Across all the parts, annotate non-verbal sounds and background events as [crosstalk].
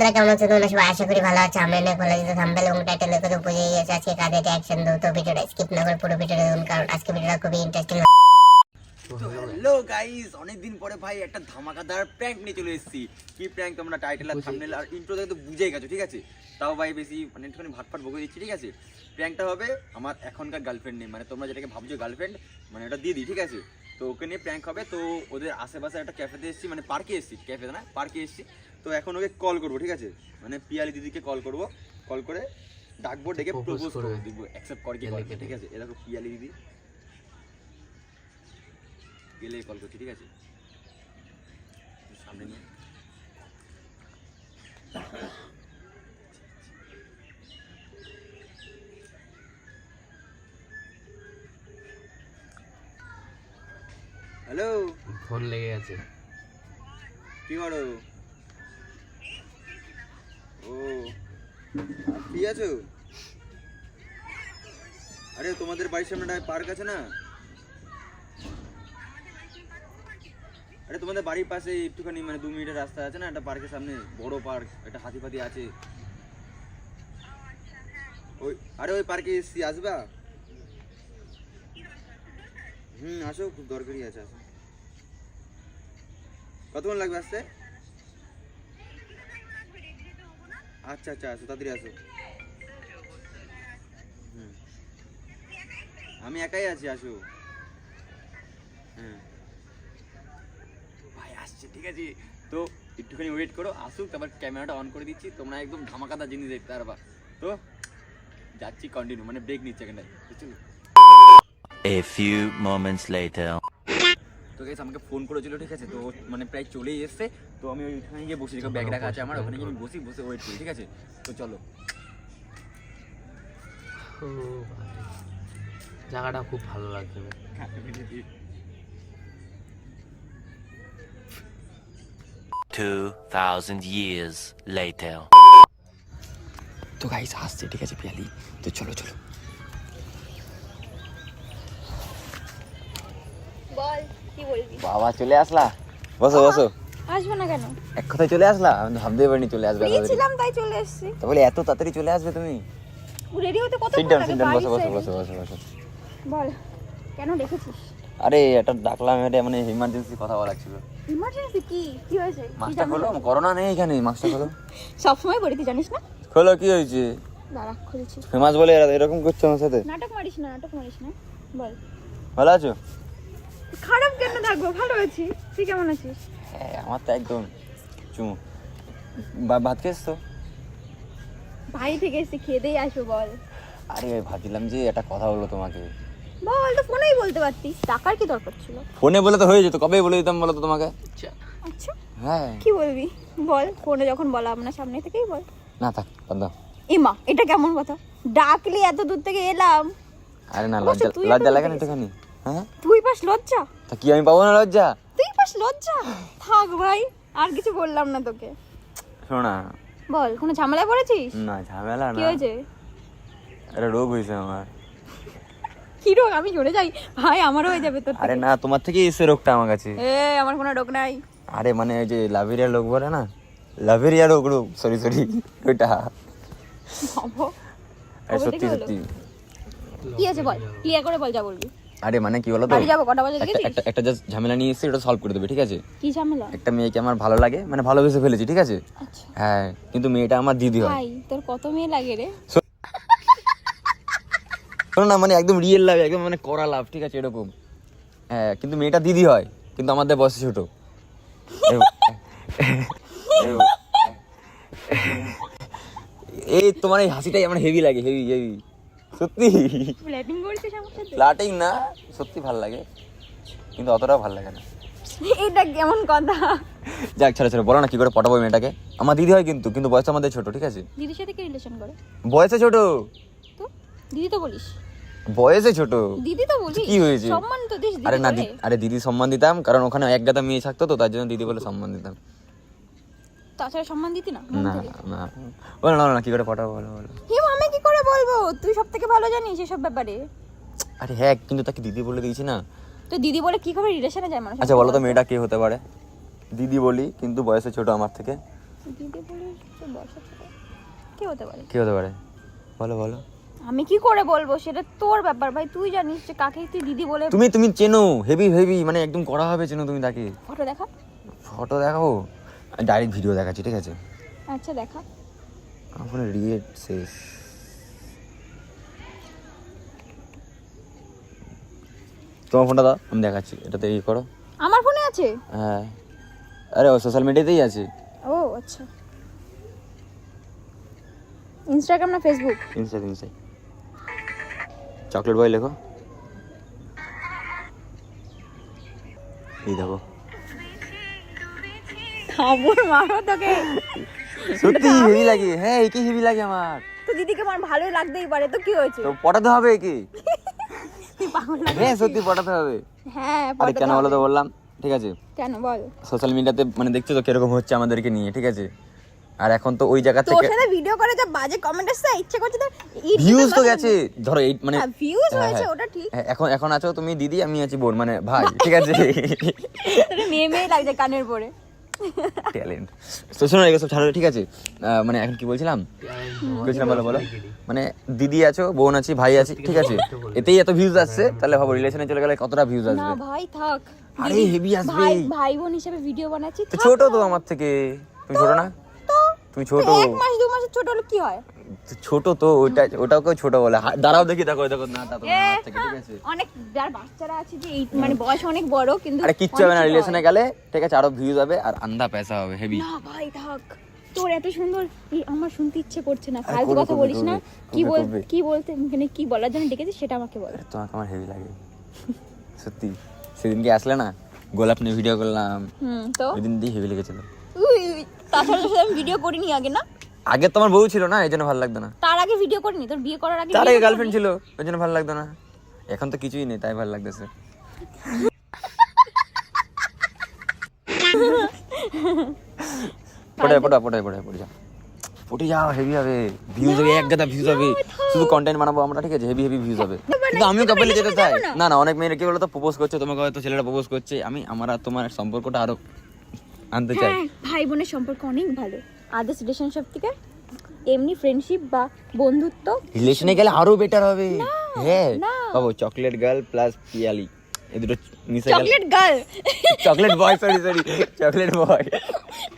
বন্ধুরা কেমন আছো? তোমরা সবাই আশা করি ভালো আছো। আমরা অনেক ভালো আছি তো থাম্বেল এবং টাইটেল দেখে তো বুঝে গেছে আজকে কাজে অ্যাকশন দেবো। তো ভিডিওটা স্কিপ না করে পুরো ভিডিওটা দেখুন কারণ আজকে ভিডিওটা খুবই ইন্টারেস্টিং হ্যালো গাইস অনেকদিন পরে ভাই একটা ধামাকাদার প্র্যাঙ্ক নিয়ে চলে এসেছি। কি প্র্যাঙ্ক তোমরা? টাইটেল আর থাম্বনেল আর ইন্ট্রো দেখে তো বুঝেই গেছো ঠিক আছে? তাও ভাই বেশি মানে একটুখানি ভাটফাট বকে দিচ্ছি ঠিক আছে? প্র্যাঙ্কটা হবে আমার এখনকার গার্লফ্রেন্ড নেই মানে তোমরা যেটাকে ভাবছ গার্লফ্রেন্ড মানে ওটা দিয়ে দিদি ঠিক আছে? তো ওকে নিয়ে প্র্যাঙ্ক হবে। তো ওদের আশেপাশে একটা ক্যাফেতে এসেছি মানে পার্কে এসেছি। ক্যাফেতে না পার্কে এসেছি। তো এখন ওকে কল করব ঠিক আছে? মানে পিয়ালি দিদিকে কল করব। কল করে ডাকবো ডেকে প্রপোজ করে। করব দেখব অ্যাকসেপ্ট করে কি করে গেলে। ঠিক আছে? এরকম পিয়ালি দিদি। গেলে কল করছি ঠিক আছে? সামনে নিয়ে। হ্যালো ফোন লেগে গেছে। কি করো? ও। ফ্রি আছো? আরে, তোমাদের বাড়ির সামনে একটা পার্ক আছে না? আরে, তোমাদের বাড়ির পাশে একটুখানি মানে দু মিনিটের রাস্তা আছে না? একটা পার্কের সামনে, বড় পার্ক, একটা হাতি ফাতি আছে। ওই, আরে, ওই পার্কে এসছি, আসবা? হুম, আসো, খুব দরকারি আছে, আসো। কতক্ষণ লাগবে আসতে? আচ্ছা আচ্ছা আসো তাড়াতাড়ি আসো। হুম। আমি একাই আছি, আসো। হ্যাঁ। ভাই, আসছে, ঠিক আছে? তো একটুখানি ওয়েট করো, আসুক, তারপর ক্যামেরাটা অন করে দিচ্ছি। তোমরা একদম ধামাকাদার জিনিস দেখতে পারবা। তো যাচ্ছি কন্টিনিউ মানে ব্রেক নিচ্ছে তো চলো A few moments later. তো গেছে আমাকে ফোন করেছিল ঠিক আছে? তো ও মানে প্রায় চলেই এসছে। তো আমি ওইখানে গিয়ে বসে ব্যাগ রাখা আছে আমার ওখানে গিয়ে আমি বসি বসে ওয়েট করি ঠিক আছে? তো চলো। জায়গাটা খুব ভালো লাগছে। Two thousand years later. তো গাইস আসছে ঠিক আছে পিয়ালি। তো চলো চলো বল কি বলবি। বাবা চলে আসলা? বসো বসো। আসব না কেন? এক কথায় চলে আসলা? আমি ভাবতেই পারিনি চলে আসবে। ছিলাম তাই চলে এসেছি। তো বলি এত তাড়াতাড়ি চলে আসবে তুমি? রেডি হতে কত সিট ডাউন সিট ডাউন বসো বসো বসো বসো বসো। বল কেন রেখেছিস আরে এটা ডাকলাম এটা মানে ইমার্জেন্সি কথা বলার ছিল। ইমার্জেন্সি কি? কি হয়েছে? ঝামেলা? খোলো করোনা নেই এখানে মাস্কটা খোলো। সবসময় বলি তুই জানিস না? খোলো কি হয়েছে? দাঁড়া খুলছি। ফেমাস বলে এরকম করছ আমার সাথে। নাটক মারিস না নাটক মারিস না। বল। ভালো আছো? খারাপ কেন থাকব? ভালো আছি। তুই কেমন আছিস? হ্যাঁ আমার তো একদম চুমু। বা- ভাত খেয়েছ তো? ভাই থেকে এসে খেয়ে দিয়ে আসব বল। আরে ভাবছিলাম যে একটা কথা বলব তোমাকে। বল তো ফোনেই বলতে পারতিস। টাকার কি দরকার ছিল? ফোনে বলে তো হয়ে যেত কবে বলে দিতাম বলো তো তোমাকে? আচ্ছা। হ্যাঁ। কি বলবি? বল ফোনে যখন বলা আপনার সামনে থেকেই বল। না থাক বাদ দাও। এমা এটা কেমন কথা? ডাকলি এত দূর থেকে এলাম। আরে না লজ্জা তুই লজ্জা লাগে না একটুখানি? হ্যাঁ? তুই পাস লজ্জা? তা কি আমি পাবো না লজ্জা? তুই পাস লজ্জা? থাক ভাই আর কিছু বললাম না তোকে। শোনা। বল কোনো ঝামেলায় পড়েছিস? না ঝামেলা কি হয়েছে? একটা রোগ হয়েছে আমার। কি রোগ? আমি জড়ে যাই। ভাই আমারও হয়ে যাবে তোর আরে না তোমার থেকেই এসে রোগটা আমার কাছে। এ আমার কোনো রোগ নাই। আরে মানে ওই যে লাভেরিয়া রোগ বলে না? লাভেরিয়া রোগ রোগ সরি সরি ওইটা। আরে সত্যি সত্যি। কি আছে বল ক্লিয়ার করে বল যা বলবি। আরে মানে কি বলো তো বাড়ি যাব কটা বাজে একটা জাস্ট ঝামেলা নিয়ে এসে ওটা সলভ করে দেবে ঠিক আছে কি ঝামেলা একটা মেয়েকে আমার ভালো লাগে মানে ভালোবেসে ফেলেছি ঠিক আছে আচ্ছা হ্যাঁ কিন্তু মেয়েটা আমার দিদি হয় তোর কত মেয়ে লাগে রে শোনো না মানে একদম রিয়েল লাভ একদম মানে করা লাভ ঠিক আছে এরকম হ্যাঁ কিন্তু মেয়েটা দিদি হয় কিন্তু আমাদের বয়সে ছোট এই তোমার এই হাসিটাই আমার হেভি লাগে হেভি হেভি সত্যি? ফ্ল্যাটিং না সত্যি ভালো লাগে। কিন্তু অতটাও ভালো লাগে না। এটা কেমন কথা? যাক ছেড়ে ছেড়ে বলো না কি করে পটাবো মেয়েটাকে। আমার দিদি হয় কিন্তু কিন্তু বয়স আমাদের ছোট ঠিক আছে? দিদির সাথে কি রিলেশন করে? বয়সে ছোট। তো? দিদি তো বলিস। বয়সে ছোট। দিদি তো বলিস। কি হয়েছে? সম্মান তো দিস আরে না আরে দিদি সম্মান দিতাম কারণ ওখানে এক গাদা মেয়ে থাকতো তো তার জন্য দিদি বলে সম্মান দিতাম। তাছাড়া সম্মান দিতি না? না না। বলো না না কি করে পটাবো বলো বলো। হিম আমি কি করে বলব? তুই সব থেকে ভালো জানিস এসব ব্যাপারে। আরে হ্যাঁ কিন্তু তাকে দিদি বলে দিয়েছি না। তো দিদি বলে কি করে রিলেশনে যায় মানুষ আচ্ছা বলো তো মেয়েটা কে হতে পারে? দিদি বলি কিন্তু বয়সে ছোট আমার থেকে। দিদি বলে ছোট। কে হতে পারে? কি হতে পারে? বলো বলো। আমি কি করে বলব? সেটা তোর ব্যাপার। ভাই তুই জানিস যে কাকে তুই দিদি বলে তুমি তুমি চেনো হেভি হেভি মানে একদম করা হবে চেনো তুমি তাকে। ফটো দেখা ফটো দেখাবো? ডাইরেক্ট ভিডিও দেখাচ্ছি ঠিক আছে? আচ্ছা দেখা। আমার ফোনে রিয়েট শেষ। তোমার ফোনটা দাও আমি দেখাচ্ছি এটাতে ই করো। আমার ফোনে আছে? হ্যাঁ। আরে ও সোশ্যাল মিডিয়াতেই আছে। ও আচ্ছা। ইনস্টাগ্রাম না ফেসবুক ইনসাই ইনসাই চকলেট বয় লেখো। এই দেখো। খবর মারো তোকে। সত্যি হেভি লাগে। হ্যাঁ একে হেভি লাগে আমার। তো দিদিকে আমার ভালোই লাগতেই পারে তো কি হয়েছে? তো পটাতে হবে একে? হ্যাঁ সত্যি পটাতে হবে। হ্যাঁ আরে কেন বলো তো বললাম? ঠিক আছে। কেন বল? সোশ্যাল মিডিয়াতে মানে দেখছ তো কীরকম হচ্ছে আমাদেরকে নিয়ে ঠিক আছে? আর এখন তো ওই জায়গা তোর থেকে সাথে ভিডিও করে যা বাজে কমেন্ট আসছে ইচ্ছে করছে তো ভিউজ তো গেছে। ধরো এই মানে ভিউজ হ্যাঁ, হয়েছে হ্যাঁ। ওটা ঠিক। হ্যাঁ, এখন এখন আছো তুমি দিদি আমি আছি বোন মানে ভাই ঠিক আছে? [laughs] মেয়ে মেয়ে লাগছে কানের পরে। ট্যালেন্ট। তো শোনো এগুলো সব ছাড়ো ঠিক আছে? আহ, মানে এখন কি বলছিলাম? বলছিলাম বলো বলো। মানে দিদি আছো বোন আছি ভাই আছি ঠিক আছে? এতেই এত ভিউজ আসছে তাহলে ভাবো রিলেশনে চলে গেলে কতটা ভিউজ না আসবে? ভাই থাক। আরে, হেভি আসবে। ভাই ভাই বোন হিসেবে ভিডিও বানাচ্ছি ছোট তো। আমার থেকে। তুমি ছোট না? তো তুমি ছোট। এক মাস দু মাসের ছোট হলে কি হয়? ছোট তো ওইটা ওটাকেও ছোট বলে। দাঁড়াও দেখি দেখো দেখো না তা ঠিক আছে? অনেক যার বাচ্চারা আছে যে এই মানে বয়স অনেক বড় কিন্তু আরে কিচ্ছু হবে না রিলেশনে গেলে ঠিক আছে আরও ভিউজ হবে আর আন্দা পয়সা হবে হেভি না ভাই থাক। তোর এত সুন্দর আমার শুনতে ইচ্ছে করছে না। ফালতু কথা বলিস না। কি বল কি বলতে মানে কি বলার জন্য ডেকেছিস সেটা আমাকে বল। তোমাকে আমার হেভি লাগে। সত্যি সেদিনকে আসলে না গোলাপ নিয়ে ভিডিও করলাম। হুম তো? ওই দিন দিয়ে হেভি লেগেছিল। তাছাড়া তোর সাথে আমি ভিডিও করিনি আগে না? আগে তোমার বউ ছিল না এই জন্য ভালো লাগতো না। তার আগে ভিডিও করিনি তোর বিয়ে করার আগে তার আগে গার্লফ্রেন্ড ছিল ওই জন্য ভালো লাগতো না। এখন তো কিছুই নেই তাই ভালো লাগতেছে। পড়ে পড়ে পড়ে পড়ে পড়ে যাও পড়ে যাও হেভি হবে। ভিউজ হবে এক গাদা ভিউজ হবে। শুধু কন্টেন্ট বানাবো আমরা ঠিক আছে? হেভি হেভি ভিউজ হবে। [laughs] কিন্তু আমিও কাপলে যেতে চাই। না? না অনেক মেয়েরা কি বলতো? প্রপোজ করছে তোমাকে হয়তো ছেলেরা প্রপোজ করছে। আমি আমার আর তোমার সম্পর্কটা আরও আনতে চাই হ্যাঁ ভাই বোনের সম্পর্ক অনেক ভালো। আদার্স রিলেশনশিপ থেকে এমনি ফ্রেন্ডশিপ বা বন্ধুত্ব রিলেশনে গেলে আরও বেটার হবে। হ্যাঁ না। বাবু চকলেট গার্ল প্লাস পিয়ালি। এই দুটো মিশে গেল। Chocolate girl chocolate boy sorry sorry chocolate boy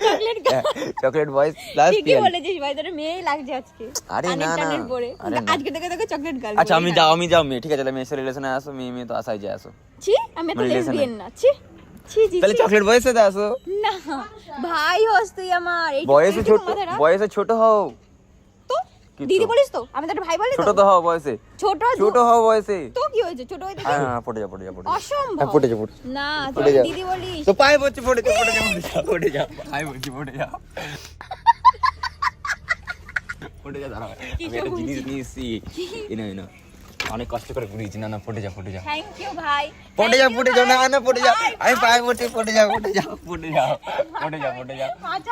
chocolate girl chocolate boy plus Piyali. বলেছিস ভাই তোর মেয়েই লাগছে আজকে। আরে না, না। আজকে থেকে তোকে চকলেট গার্ল আচ্ছা আমি যাও আমি যাও মেয়ে। ঠিক আছে তাহলে মেয়ের রিলেশনে আসো মেয়ে মেয়ে তো আসাই যায় আসো। ছি আমি তো মানে লেসবিয়ান না ছি ছি ছি। তাহলে চকলেট বয়ের সাথে আসো। না ভাই হোস তুই আমার বয়সে ছোট বয়সে ছোট হও। তো? দিদি বলিস তো? আমি তো ভাই বলি ছোট তো। হও বয়সে। ছোট ছোট হও বয়সে। তো কি হয়েছে? ছোট হইতে হ্যাঁ হ্যাঁ, পড়ে যাও পড়ে যাও পড়ে অসম্ভব। হ্যাঁ, পড়ে যাও পড়ে না তুই দিদি বলিস। তো পায়ে পড়ছে পড়ে যাও পড়ে যাও পড়ে যাও পায়ে পড়ছে পড়ে যাও পড়ে যাও দাঁড়াও আমি একটা জিনিস নিয়ে এসেছি। এনো এনো অনেক কষ্ট করে ঘুরিয়েছি। না না পড়ে যাও পড়ে যাও। থ্যাংক ইউ ভাই। পড়ে যাও পড়ে যাও না না পড়ে যাও। আমি পায়ে পড়ছি পড়ে যাও পড়ে যাও পড়ে যাও পড়ে যাও পড়ে যাও।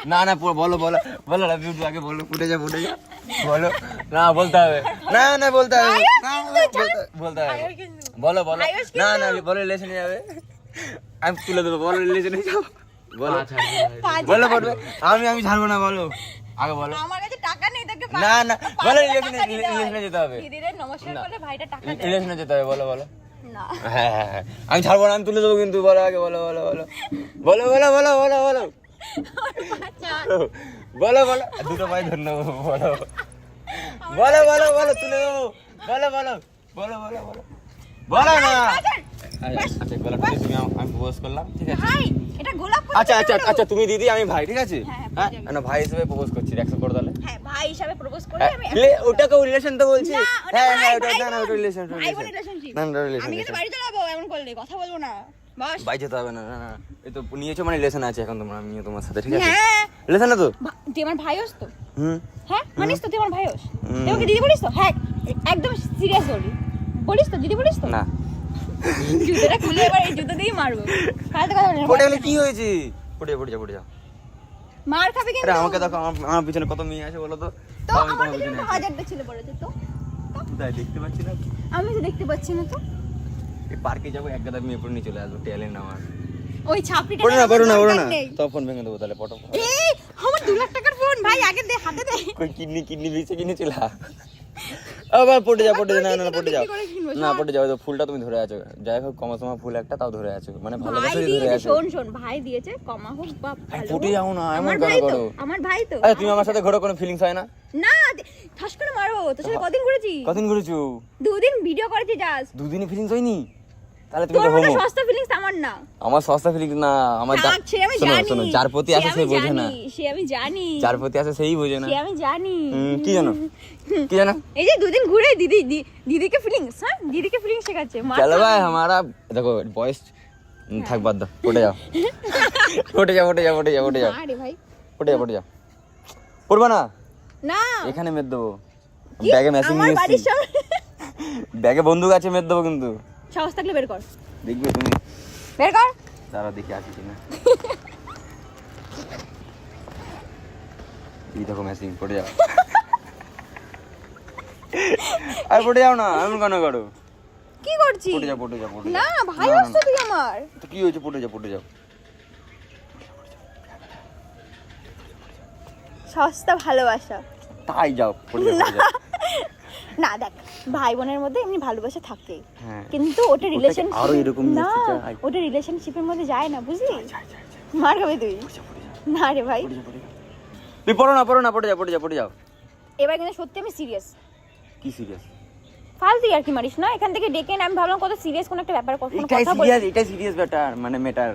না না বলো বলো বলো লাভ ইউ আগে বলো পড়ে যাও পড়ে যাও। বলো। না বলতে হবে। না না বলতে হবে। না, বলতে- বলতে হবে। বলো বলো। না না বলো রিলেশনে যাবে। আমি তুলে দেবো বলো রিলেশনে যাও বলো। পা বলো বলবে আমি আমি ছাড়বো না বলো। আগে বলো। আমার কাছে টাকা নেই তোকে না না বলো রিলেশনে যেতে হবে। দিদিরে নমস্কার করলে ভাইটা টাকা দেয়। রিলেশনে যেতে হবে বলো বলো। না। হ্যাঁ হ্যাঁ হ্যাঁ। আমি ছাড়বো না আমি তুলে দেবো কিন্তু বলো আগে বলো বলো বলো। বলো বলো বলো বলো বলো। বলো বলো। দুটো ধরে নেব বলো। বলো বলো বলো তুলে দেবো। বলো বলো বলো বলো বলো। বলো না। আচ্ছা বলো তুমি আমি প্রপোজ করলাম ঠিক আছে? এটা গোলাপ ফুল আচ্ছা আচ্ছা আচ্ছা তুমি দিদি আমি ভাই। ঠিক আছে। হ্যাঁ, হ্যাঁ না ভাই হিসেবে প্রপোজ করছি অ্যাকসেপ্ট করে তাহলে। হ্যাঁ ভাই হিসাবে প্রপোজ করে হ্যাঁ, আমি লে- ওটাকে রিলেশন তো বলছি। হ্যাঁ হ্যাঁ ওটা না না ওটা রিলেশন। না না রিলেশন আমি কিন্তু বাড়ি চলে যাব এমন করলে কথা বলব না। বস। বাই যেতে হবে না না না এই তো নিয়েছো মানে রিলেশন আছে এখন তোমরা আমিও তোমার সাথে ঠিক আছে? হ্যাঁ। রিলেশন তো? তুই আমার ভাই হোস তো। হুম। হ্যাঁ মানিস তো তুই আমার ভাই হোস হুম। তুই আমাকে দিদি বলিস তো? হ্যাঁ একদম সিরিয়াস বলি। বলিস তো দিদি বলিস তো? না। জুতোটা খুলে এবার এই জুতো দিয়েই মারবো। ফালতু কথা বলিস পড়ে গেলে কি হয়েছে? পড়ে পড়ে যা পড়ে যা। মার খাবে কিন্তু। আরে আমাকে দেখো আমার পিছনে কত মেয়ে আছে বলো তো? তো আমি আমার পিছনে হাজারটা ছেলে পড়েছে তো। কোথায় দেখতে পাচ্ছি না। আমি তো দেখতে পাচ্ছি না তো। এই পার্কে যাব এক গাদা মেয়ে পড়ে নিয়ে চলে আসব ট্যালেন্ট আমার। ওই ছাপড়িটা পড়ো না পড়ো না পড়ো না। তো ফোন ভেঙে দেবো তাহলে পটো এই আমার দু লাখ টাকার ফোন ভাই আগে দে হাতে দে। কই কিডনি কিডনি বেঁচে কিনেছিলা আবার পড়ে যা পড়ে না না পড়ে যাও। না পড়ে যাও ফুলটা তুমি ধরে আছো। যাই হোক কমা সমা ফুল একটা তাও ধরে আছো। মানে ভালোবাসা ধরে আছো শোন শোন ভাই দিয়েছে কমা হোক বা ভালো ফুটে যাও না এমন আমার কেন ভাই তো করো। আমার ভাই তো। আরে তুমি আমার সাথে ঘোরো কোনো ফিলিংস হয় না? না ঠাস করে মারো তোর সাথে কদিন ঘুরেছি? কদিন ঘুরেছো? দুদিন ভিডিও করেছি জাস্ট দুদিনই ফিলিংস হয়নি? তাহলে তুমি তো হোমো সস্তা ফিলিংস আমার না। আমার সস্তা ফিলিংস না আমার শোনো শোনো যার প্রতি আছে সে বোঝে না। সে আমি জানি। যার প্রতি আছে সেই বোঝে না। সে আমি জানি। কি জানো? কি জানো? এই যে দুদিন ঘুরে দিদি দিদিকে ফিলিংস হ্যাঁ? দিদিকে ফিলিংস শেখাচ্ছে চলো ভাই আমারা দেখো বয়স থাক বাদ দাও ওঠে যাও। ওঠে যাও ওঠে যাও উঠে যাও উঠে যাও। ওঠে ভাই। উঠে যাও উঠে যাও। পড়বা না? না। এখানে মেদ দেবো। ব্যাগে মেসেজ নিয়ে ব্যাগে বন্দুক আছে মেদ দেবো কিন্তু। সাহস থাকলে বের কর। দেখবে তুমি? বের কর। দাঁড়া দেখি আছে কিনা। এই দেখো মেশিন পড়ে যাও। [laughs] আর পড়ে যাও না এমন কেন করো? কি করছিস? পড়ে যাও পড়ে যাও পড়ে না ভাই না, তুই আমার। তো কি হয়েছে? পড়ে যাও পড়ে যাও। সস্তা ভালোবাসা। তাই যাও পড়ে যাও না দেখ ভাই বোনের মধ্যে এমনি ভালোবাসা থাকে হ্যাঁ। কিন্তু ওটা রিলেশন আরও এরকম না ওটা রিলেশনশিপের মধ্যে যায় না বুঝলি? মার খাবে তুই। না রে ভাই। তুই পড়ো না পড়ো না পড়ে যাও পড়ে যাও পড়ে যাও। এবার কিন্তু সত্যি আমি সিরিয়াস কি সিরিয়াস ফালতু আর কি মারিস না? এখান থেকে ডেকে আমি ভাবলাম কত সিরিয়াস কোন একটা ব্যাপার কথা বলি সিরিয়াস এটাই সিরিয়াস ব্যাটার মানে মেটার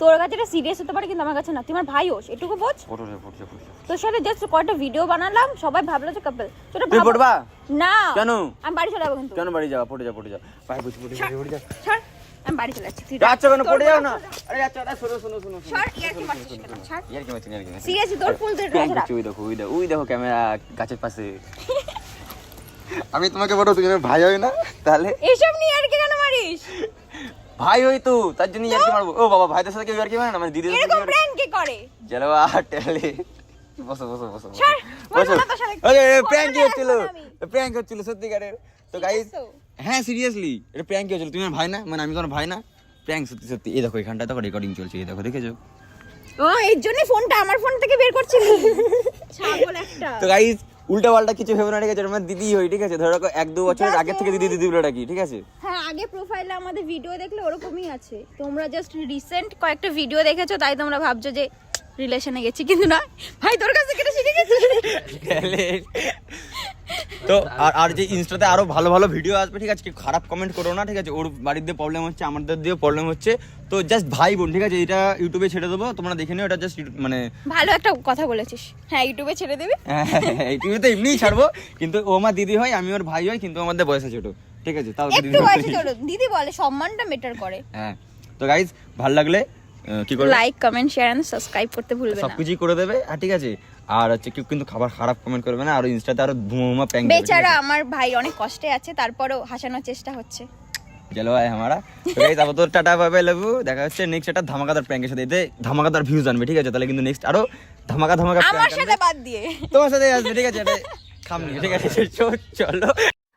তোর কাছে এটা সিরিয়াস হতে পারে কিন্তু আমার কাছে না। তুই আমার ভাই হোস এটুকু বোঝ। তোর সাথে জাস্ট কয়টা ভিডিও বানালাম সবাই ভাবলো যে কাপল তুই পড়বা না। কেন? আমি বাড়ি চলে যাব কিন্তু। কেন বাড়ি যাও পড়ে যাও পড়ে পায়ে বুঝি পড়ে পড়ে যাও ছাড় আমি বাড়ি চলে যাচ্ছি যাচ্ছ কেন? পড়ে যাও না। আরে আচ্ছা আরে শোনো শোনো শোনো শোনো। ছাড় ইয়ার কি মারছিস কেন? ছাড়। ইয়ার কি ইয়ার কি মারছি। সিরিয়াসলি তোর ফুল ধরে প্র্যাঙ্ক রাখ। করছি ওই দেখো ওই দেখো ওই দেখো ক্যামেরা গাছের পাশে। আমি তোমাকে তুমি আমার ভাই হয় না? তাহলে এসব নিয়ে আর কি কেন মারিস? ভাই হই তো তার জন্য ইয়ার কি মারবো? ও বাবা ভাইদের সাথে কেউ ইয়ার কি মারে না? মানে দিদির সাথে এরকম প্র্যাঙ্ক কে করে? জলবা টেলে। বসো বসো বসো বসো। বসবো প্র্যাঙ্ক না হচ্ছিল প্র্যাঙ্ক হচ্ছিল সত্যিকারের। তো গাইস হ্যাঁ সিরিয়াসলি এটা প্র্যাঙ্ক কি হচ্ছিল। তুমি আমার ভাই না? মানে আমি তোমার ভাই না? প্র্যাঙ্ক সত্যি সত্যি। এই দেখো এখানটা দেখো রেকর্ডিং চলছে। এই দেখো দেখেছ? ও এর জন্য ফোনটা আমার ফোন থেকে বের করছিলি। ছাগল একটা। তো গাইস উল্টা পাল্টা কিছু ভেবে না ঠিক আছে? আমার দিদি হই ঠিক আছে? ধরো এক দু বছর আগে থেকে দিদি দিদি বলে ডাকি ঠিক আছে? হ্যাঁ আগে প্রোফাইলে আমাদের ভিডিও দেখলে ওরকমই আছে। তোমরা জাস্ট রিসেন্ট কয়েকটা ভিডিও দেখেছ তাই তোমরা ভাবছ যে রিলেশনে গেছি কিন্তু না ভাই তোর কাছে কেটে শিখে গেছি। তো আর আর যে ইনস্টাতে আরও ভালো ভালো ভিডিও আসবে ঠিক আছে? খারাপ কমেন্ট করো না ঠিক আছে? ওর বাড়ির দিয়ে প্রবলেম হচ্ছে আমাদের দিয়ে প্রবলেম হচ্ছে। তো জাস্ট ভাই বোন ঠিক আছে? এটা ইউটিউবে ছেড়ে দেবো তোমরা দেখে নিও এটা জাস্ট মানে ভালো একটা কথা বলেছিস। হ্যাঁ ইউটিউবে ছেড়ে দেবে? ইউটিউবে তো এমনিই ছাড়বো কিন্তু ও আমার দিদি হয় আমি ওর ভাই হয় কিন্তু আমাদের বয়সে ছোট ঠিক আছে? তাও দিদি বলে সম্মানটা মেটার করে। হ্যাঁ তো গাইজ ভালো লাগলে কি করে like comment share and subscribe করতে ভুলবে না। সবকিছুই করে দেবে। আর ঠিক আছে আর হচ্ছে কেউ কিন্তু খাবার খারাপ কমেন্ট করবে না আর ইনস্টাতে আরও ধুমুমা প্যাং বেচারা আমার ভাই অনেক কষ্টে আছে তারপরেও হাসানোর চেষ্টা হচ্ছে। চলো ভাই আমারা। তো গাইস আপাতত টাটা বাই বাই লাভ দেখা হচ্ছে নেক্সট একটা ধামাকাদার প্র্যাঙ্কের সাথে। এতে ধামাকাদার ভিউজ আনবে ঠিক আছে? তাহলে কিন্তু নেক্সট আরও ধামাকা ধামাকা আমার সাথে বাদ দিয়ে। তোমার সাথে আসবে ঠিক আছে? খামনি ঠিক আছে? [laughs] চলো।